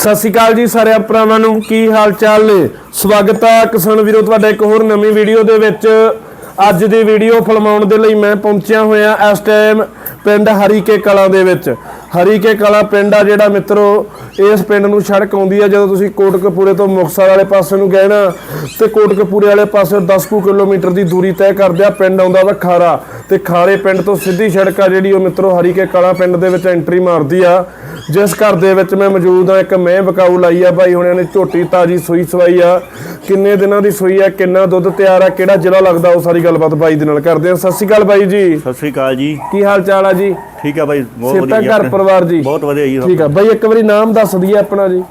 ਸਤਿ ਸ਼੍ਰੀ ਅਕਾਲ ਜੀ ਸਾਰੇ ਭਰਾਵਾਂ ਨੂੰ। ਕੀ ਹਾਲ ਚਾਲ ਨੇ? ਸਵਾਗਤ ਹੈ ਕਿਸਾਨ ਵੀਰੋ, ਤੁਹਾਡਾ ਇੱਕ ਹੋਰ ਨਵੀਂ ਵੀਡੀਓ ਦੇ ਵਿੱਚ। ਅੱਜ ਦੀ ਵੀਡੀਓ ਫਿਲਮਾਉਣ ਦੇ ਲਈ ਮੈਂ ਪਹੁੰਚਿਆ ਹੋਇਆ ਇਸ ਟਾਈਮ ਪਿੰਡ ਹਰੀਕੇ ਕਲਾਂ ਦੇ ਵਿੱਚ। ਹਰੀਕੇ ਕਲਾਂ ਪਿੰਡ ਆ ਜਿਹੜਾ ਮਿੱਤਰੋ, ਇਸ ਪਿੰਡ ਨੂੰ ਸੜਕ ਆਉਂਦੀ ਆ ਜਦੋਂ ਤੁਸੀਂ ਕੋਟਕਪੂਰੇ ਤੋਂ ਮੁਕਤਸਰ ਵਾਲੇ ਪਾਸੇ ਨੂੰ ਗਏ ਨਾ, ਤੇ ਕੋਟਕਪੂਰੇ ਵਾਲੇ ਪਾਸੇ 10 ਕੁ ਕਿਲੋਮੀਟਰ ਦੀ ਦੂਰੀ ਤੈਅ ਕਰਦੇ ਆ, ਪਿੰਡ ਆਉਂਦਾ ਵਾ ਖਾਰਾ। ਤੇ ਖਾਰੇ ਪਿੰਡ ਤੋਂ ਸਿੱਧੀ ਸੜਕ ਆ ਜਿਹੜੀ ਉਹ ਮਿੱਤਰੋ ਹਰੀਕੇ ਕਲਾਂ ਪਿੰਡ ਦੇ ਵਿੱਚ ਐਂਟਰੀ ਮਾਰਦੀ ਆ। ਜਿਸ ਘਰ ਦੇ ਵਿੱਚ ਮੈਂ ਮੌਜੂਦ ਆ ਇੱਕ ਮੈਂ ਬਕਾਊ ਲਾਈ ਆ ਭਾਈ ਹੁਣਿਆਂ ਨੇ ਝੋਟੀ ਤਾਜੀ ਸੂਈ ਸਵਾਈ ਆ। ਕਿੰਨੇ ਦਿਨਾਂ ਦੀ ਸੂਈ ਆ ਕਿੰਨਾ ਦੁੱਧ ਤਿਆਰ ਆ ਕਿਹੜਾ ਜ਼ਿਲ੍ਹਾ ਲੱਗਦਾ ਉਹ ਸਾਰੀ ਗੱਲਬਾਤ ਬਾਈ ਦੇ ਨਾਲ ਕਰਦੇ ਆ ਸਤਿ ਸ਼੍ਰੀ ਅਕਾਲ ਬਾਈ ਜੀ। ਸਤਿ ਸ੍ਰੀ ਅਕਾਲ ਜੀ। ਕੀ ਹਾਲ ਚਾਲ ਆ ਜੀ? ਠੀਕ ਆ ਬਾਈ ਬਹੁਤ ਸਿਹਤਾਂ ਵਧੀਆ ਘਰ ਪਰਿਵਾਰ ਜੀ। ਬਹੁਤ ਵਧੀਆ ਜੀ ਠੀਕ ਆ। ਬਾਈ ਇੱਕ ਵਾਰੀ ਨਾਮ ਦੱਸ ਦਈਏ ਆਪਣਾ ਜੀ।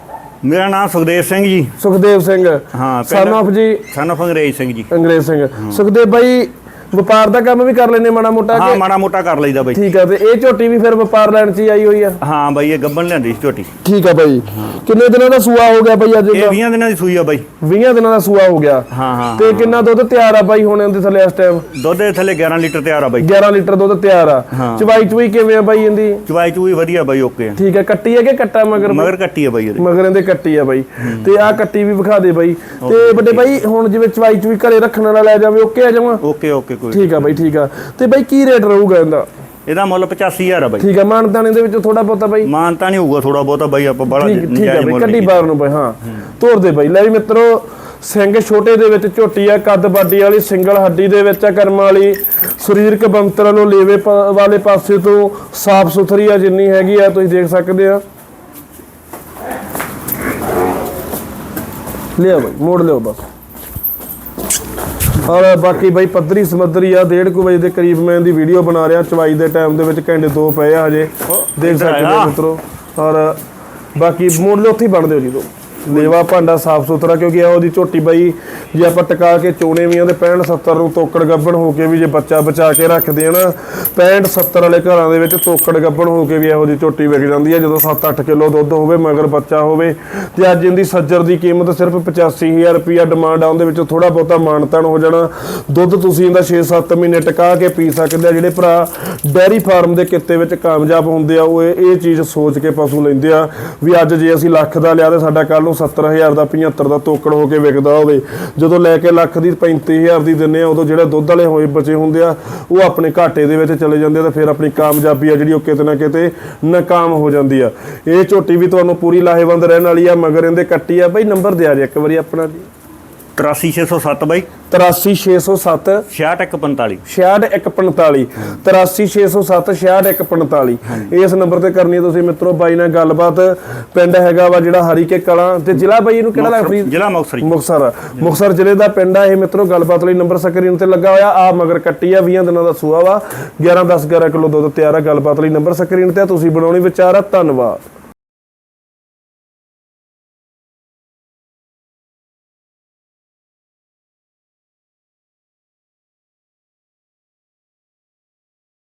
ਮੇਰਾ ਨਾਮ ਸੁਖਦੇਵ ਸਿੰਘ ਜੀ। ਸੁਖਦੇਵ ਸਿੰਘ। ਹਾਂ ਸਨ ਆਫ ਜੀ। ਸਨ of ਅੰਗਰੇਜ਼ ਸਿੰਘ ਜੀ। ਅੰਗਰੇਜ਼ ਸਿੰਘ। ਸੁਖਦੇਵ ਬਾਈ ਵਪਾਰ ਦਾ ਕੰਮ ਵੀ ਕਰ ਲੈਨੇ ਮਾੜਾ ਮੋਟਾ ਹਾਂ ਮਾੜਾ ਮੋਟਾ ਕਰ ਲਈਦਾ ਬਾਈ। ਠੀਕ ਆ ਤੇ ਇਹ ਝੋਟੀ ਵੀ ਫਿਰ ਵਪਾਰ ਲੈਣ ਚ ਹੀ ਆਈ ਹੋਈ ਆ? ਹਾਂ ਬਾਈ ਇਹ ਗੱਬਣ ਲਿਆਂਦੀ ਸੀ ਝੋਟੀ। ਠੀਕ ਆ ਬਾਈ। ਕਿੰਨੇ ਦਿਨਾਂ ਦਾ ਸੂਆ ਹੋ ਗਿਆ ਬਾਈ ਅੱਜ ਇਹ 20 ਦਿਨਾਂ ਦੀ ਸੂਈ ਆ ਬਾਈ। 20 ਦਿਨਾਂ ਦਾ ਸੂਆ ਹੋ ਗਿਆ। ਹਾਂ ਹਾਂ। ਤੇ ਕਿੰਨਾ ਦੁੱਧ ਤਿਆਰ ਆ ਬਾਈ ਹੁਣ ਇਹਦੇ ਥੱਲੇ ਇਸ ਟਾਈਮ ਦੁੱਧ ਦੇ ਥੱਲੇ 11 ਲੀਟਰ ਤਿਆਰ ਆ ਬਾਈ। 11 ਲੀਟਰ ਦੁੱਧ ਤਿਆਰ ਆ। ਚਵਾਈ ਚੁਈ ਕਿਵੇਂ ਆ ਬਾਈ ਇਹਦੀ? ਚਵਾਈ ਚੂਈ ਵਧੀਆ ਬਾਈ ਓਕੇ ਆ। ਠੀਕ ਆ ਕੱਟੀ ਹੈ ਕਿ ਕੱਟਾ ਮਗਰ? ਮਗਰ ਕੱਟੀ ਆ ਬਾਈ ਇਹਦੀ। ਮਗਰ ਇਹਦੇ ਕੱਟੀ ਆ ਬਾਈ। ਤੇ ਆ ਕੱਟੀ ਵੀ ਵਿਖਾ ਦੇ ਬਾਈ। ਤੇ ਵੱਡੇ ਬਾਈ ਹੁਣ ਜਿਵੇਂ ਚਵਾਈ ਚੁਈ ਘਰੇ ਰੱਖਣ ਵਾਲਾ ਲੈ ਜਾਵੇ ਓਕੇ ਆ ਜਾਵਾਂ? Okay okay. ਕੋਈ ਠੀਕ ਆ ਬਾਈ ਠੀਕ ਆ। ਤੇ ਬਾਈ ਕੀ ਰੇਟ ਰਹੂਗਾ ਇਹਦਾ? ਇਹਦਾ ਮੁੱਲ 85000 ਆ ਬਾਈ। ਠੀਕ ਆ ਮਾਨਦਾਨੇ ਦੇ ਵਿੱਚ ਥੋੜਾ ਬਹੁਤਾ ਬਾਈ? ਮਾਨਤਾ ਨਹੀਂ ਹੋਊਗਾ ਥੋੜਾ ਬਹੁਤਾ ਬਾਈ ਆਪਾਂ ਬੜਾ ਠੀਕ ਆ ਬਾਈ ਕੱਢੀ ਬਾਹਰ ਨੂੰ ਬਾਈ ਹਾਂ। ਤੋਰ ਦੇ ਬਾਈ। ਲੈ ਵੀ ਮਿੱਤਰੋ ਸਿੰਘ ਛੋਟੇ ਦੇ ਵਿੱਚ ਝੋਟੀ ਆ ਕੱਦ ਬਾਡੀ ਵਾਲੀ ਸਿੰਗਲ ਹੱਡੀ ਦੇ ਵਿੱਚ ਆ ਕਰਮ ਵਾਲੀ। ਸਰੀਰਕ ਬੰਤਰ ਨੂੰ ਲੇਵੇ ਵਾਲੇ ਪਾਸੇ ਤੋਂ ਸਾਫ਼ ਸੁਥਰੀ ਆ ਜਿੰਨੀ ਹੈਗੀ ਆ ਤੁਸੀਂ ਦੇਖ ਸਕਦੇ ਆ। ਲਿਆ ਬਾਈ ਮੋੜ ਲਿਓ ਬਸ। ਔਰ ਬਾਕੀ ਬਾਈ ਪੱਧਰੀ ਸਮੱਧਰੀ ਆ 1:30 ਵਜੇ ਦੇ ਕਰੀਬ ਮੈਂ ਇਹਦੀ ਵੀਡੀਓ ਬਣਾ ਰਿਹਾ ਚਵਾਈ ਦੇ ਟਾਈਮ ਦੇ ਵਿੱਚ ਘੰਟੇ ਦੋ ਪਏ ਆ ਹਜੇ। ਦੇਖ ਸਕਦੇ। ਹੋ ਮਿੱਤਰੋ। ਔਰ ਬਾਕੀ ਮੋੜ ਲਿਓ ਉੱਥੇ ਹੀ ਬਣਦੇ ਹੋ ਜੀ ਦੋ। ਲੇਵਾ ਭਾਂਡਾ ਸਾਫ਼ ਸੁਥਰਾ, ਕਿਉਂਕਿ ਇਹ ਉਹਦੀ ਝੋਟੀ ਬਾਈ, ਜੇ ਆਪਾਂ ਟਕਾ ਕੇ ਚੋਣੇ ਵੀ ਆ ਤੇ 65 70 ਨੂੰ ਤੋਕੜ ਗੱਬਣ ਹੋ ਕੇ ਵੀ ਜੇ ਬੱਚਾ ਬਚਾ ਕੇ ਰੱਖਦੇ ਆ ਨਾ 65 70 ਵਾਲੇ ਘਰਾਂ ਦੇ ਵਿੱਚ ਤੋਕੜ ਗੱਬਣ ਹੋ ਕੇ ਵੀ ਇਹੋ ਜਿਹੀ ਝੋਟੀ ਵਿਕ ਜਾਂਦੀ ਹੈ ਜਦੋਂ 7-8 ਕਿਲੋ ਦੁੱਧ ਹੋਵੇ ਮਗਰ ਬੱਚਾ ਹੋਵੇ। ਤੇ ਅੱਜ ਇਹਦੀ ਸੱਜਰ ਦੀ ਕੀਮਤ ਸਿਰਫ 85000 ਰੁਪਿਆ ਡਿਮਾਂਡ ਆ, ਉਹਦੇ ਵਿੱਚ ਥੋੜਾ ਬਹੁਤਾ ਮਾਨਤਾਨ ਹੋ ਜਾਣਾ। ਦੁੱਧ ਤੁਸੀਂ ਇਹਦਾ 6-7 ਮਹੀਨੇ ਟਕਾ ਕੇ ਪੀ ਸਕਦੇ ਆ, ਜਿਹੜੇ ਭਰਾ ਡੈਰੀ ਫਾਰਮ ਦੇ ਕਿੱਤੇ ਵਿੱਚ ਕਾਮਯਾਬ ਹੁੰਦੇ ਆ, ਉਹ ਇਹ ਇਹ ਚੀਜ਼ ਸੋਚ ਕੇ ਪਸ਼ੂ ਲੈਂਦੇ ਆ, ਵੀ ਅੱਜ ਜੇ ਅਸੀਂ ਲੱਖ ਦਾ ਲਿਆ ਤੇ ਸਾਡਾ ਕੱਲ ਨੂੰ 70000 ਦਾ 75 ਦਾ ਤੋਕੜ ਹੋ ਕੇ ਵਿਕਦਾ ਹੋਵੇ। ਜਦੋਂ ਲੈ ਕੇ ਲੱਖ ਦੀ 35000 ਦੀ ਦਿੰਨੇ ਆ, ਉਦੋਂ ਜਿਹੜੇ ਦੁੱਧ ਵਾਲੇ ਹੋਏ ਬਚੇ ਹੁੰਦੇ ਆ, ਉਹ ਆਪਣੇ ਘਾਟੇ ਦੇ ਵਿੱਚ ਚਲੇ ਜਾਂਦੇ ਆ ਤੇ ਫਿਰ ਆਪਣੀ ਕਾਮਯਾਬੀ ਆ ਜਿਹੜੀ ਉਹ ਕਿਤੇ ਨਾ ਕਿਤੇ ਨਾਕਾਮ ਹੋ ਜਾਂਦੀ ਆ। ਇਹ ਝੋਟੀ ਵੀ ਤੁਹਾਨੂੰ ਪੂਰੀ ਲਾਹੇਵੰਦ ਰਹਿਣ ਵਾਲੀ ਆ, ਮਗਰ ਇਹਦੇ ਕੱਟੀ ਆ। ਬਈ ਨੰਬਰ ਦਿਆ ਜੀ ਇੱਕ ਵਾਰੀ ਆਪਣਾ ਜੀ। 83607 ਬਾਈ। 83607 6145 6145 83607 6145 ਇਸ ਨੰਬਰ ਤੇ ਕਰਨੀ ਹੈ ਤੁਸੀਂ ਮਿੱਤਰੋ ਬਾਈ ਨਾਲ ਗੱਲਬਾਤ। ਪਿੰਡ ਹੈਗਾ ਵਾ ਜਿਹੜਾ ਹਰੀਕੇ ਕਲਾਂ ਤੇ ਜ਼ਿਲ੍ਹਾ ਬਾਈ ਇਹਨੂੰ ਕਿਹੜਾ ਲੱਗਦਾ ਜ਼ਿਲ੍ਹਾ। ਮੁਕਸਰ ਮੁਕਸਰ ਜ਼ਿਲ੍ਹੇ ਦਾ ਪਿੰਡ ਆ ਇਹ ਮਿੱਤਰੋ ਗੱਲਬਾਤ ਲਈ ਨੰਬਰ ਸਕਰੀਨ ਤੇ ਲੱਗਾ ਹੋਇਆ। ਆ ਮਗਰ ਕੱਟੀ ਆ 20 ਦਿਨਾਂ ਦਾ ਸੂਆ ਵਾ। 11 10 11 ਕਿਲੋ ਦੁੱਧ ਤਿਆਰ ਆ। ਗੱਲਬਾਤ ਲਈ ਨੰਬਰ ਸਕਰੀਨ ਤੇ ਤੁਸੀਂ ਬਣਾਉਣੀ ਵਿਚਾਰ ਆ। ਧੰਨਵਾਦ।